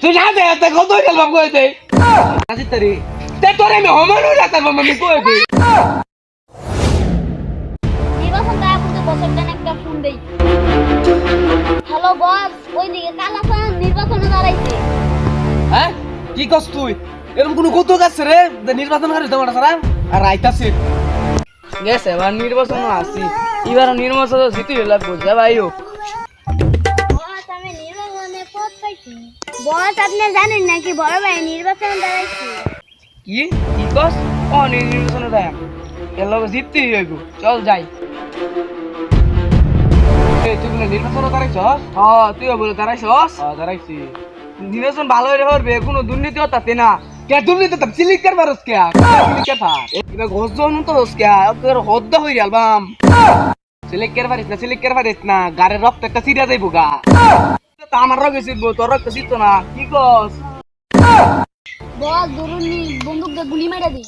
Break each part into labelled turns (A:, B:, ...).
A: তুই না দে তে কত গেল বাপ কই দে আজি তরি। তে তোরে আমি হমানো না তার মামি কই দে
B: নির্বাচন দেওয়া কিন্তু বছরটা একটা ফোন দেই। হ্যালো বস ওইদিকে কালাসান নির্বাচনে দাঁড়াইছে।
A: হ্যাঁ? কি কস তুই? এরকম কোনো কৌতুক আছে রে? যে নির্বাচন করে তোমার সারা? আর রাইতাছে গেছে এবার নির্বাচন আসি এবার নির্বাচন জিতে লাগবো যা ভাইও
B: বস বস আপনি জানেন নাকি বড় ভাই নির্বাচনে দাঁড়াইছে?
A: কি? কি কস? ও নির্বাচন দেয় এর লগে জিততে হইব। চল যাই। এই তুই বলে নির্বাচন দাঁড়াইছস? হ্যাঁ তুই বলে দাঁড়াইছস? হ্যাঁ দাঁড়াইছি। নির্বাচন ভালো হবে কোনো দুর্নীতি হতাতে না। কে দুর্নীতি তো সিলিক কর বারস কে? সিলিক কর থা এবা ঘোষ জন তো হস কে? তোর হদ্দ হই আলবাম। সিলিক কর পারিস না সিলিক কর পারিস না। গাড়ির রক্ত একটা সিরিয়া যাইবো গা। তো আমার রগে সিটবো তোর রক্ত সিটতো না। কি কস?
B: বস দুরুনি বন্দুক দিয়ে গুলি মারা দিই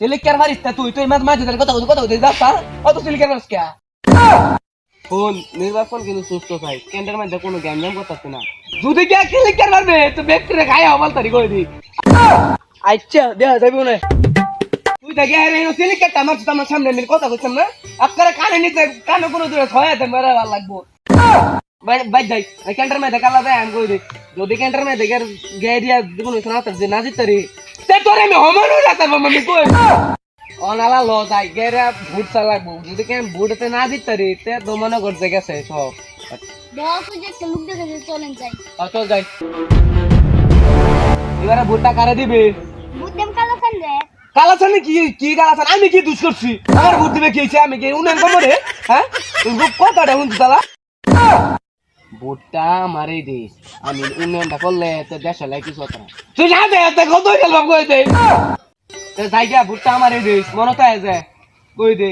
A: সিলিক কর পারিস না তুই তুই মাঝে মাঝে কথা কথা কথা কথা যাস অত সিলিক কর পারিস কে? ফোন নির্বাচন কিন্তু সুস্থ চাই। কেন্দ্রের মধ্যে কোনো গ্যাম জ্যাম করতেছে না। যদি কে ক্লিক কর পারবে তো ব্যক্তিরে খাই হবাল তারি কই দি। আচ্ছা দেখা যাবে না। তুই তো গে রে সিলিক কর আমার আমার সামনে মিল কথা কইছাম না? আপনারা কানে নিতে কানে কোনো দূরে ছয় হাতে মেরা লাগবো। বাই যাই কেন্দ্রের মধ্যে কালা দেয় আমি কই যদি কেন্দ্রের মধ্যে গের গে দিয়া দিব না না যে না জিতরি তে তোরে আমি হমানো না তার মামি কই? অনালা ল যাই গেরা ভোট চালাবো যদি কেন ভোটতে না জিতরি তে দমনে করতে গেছে সব।
B: যাই।
A: এবারে ভোটটা কারে দিবে?
B: কালাসান
A: কি কি কালাসান আমি কি দুষ করছি? আমার ভোট দিবে কি আমি কি উন্নয়ন করব রে? হ্যাঁ? কথাটা শুনছি তালা ভোটটা আমারই দিস। আমি উন্নয়নটা করলে তো দেশ হলে কিছু হতো না। তুই না দে তে কত গেল বাপ কই দে? তে যাই গা ভোটটা আমারই দিস মনে আছে কই দে?